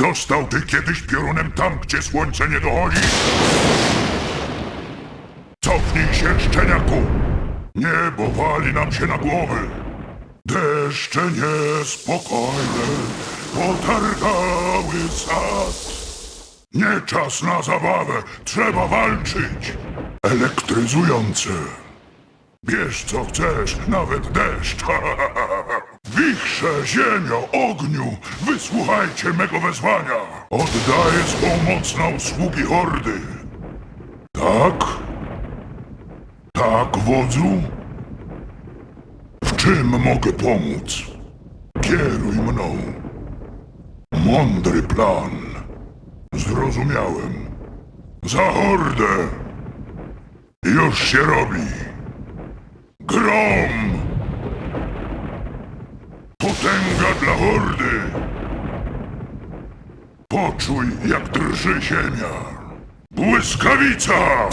Dostał ty kiedyś piorunem tam, gdzie słońce nie dochodzi? Cofnij się, szczeniaku! Niebo wali nam się na głowy. Deszcze niespokojne potargały sad. Nie czas na zabawę, trzeba walczyć. Elektryzujące. Bierz co chcesz, nawet deszcz. Wichrze, ziemio, ogniu, wysłuchajcie mego wezwania. Oddaję swą moc na usługi hordy. Tak? Tak, wodzu? W czym mogę pomóc? Kieruj mną. Mądry plan. Zrozumiałem. Za hordę. Już się robi. Grom! Potęga dla hordy! Poczuj, jak drży ziemia! Błyskawica!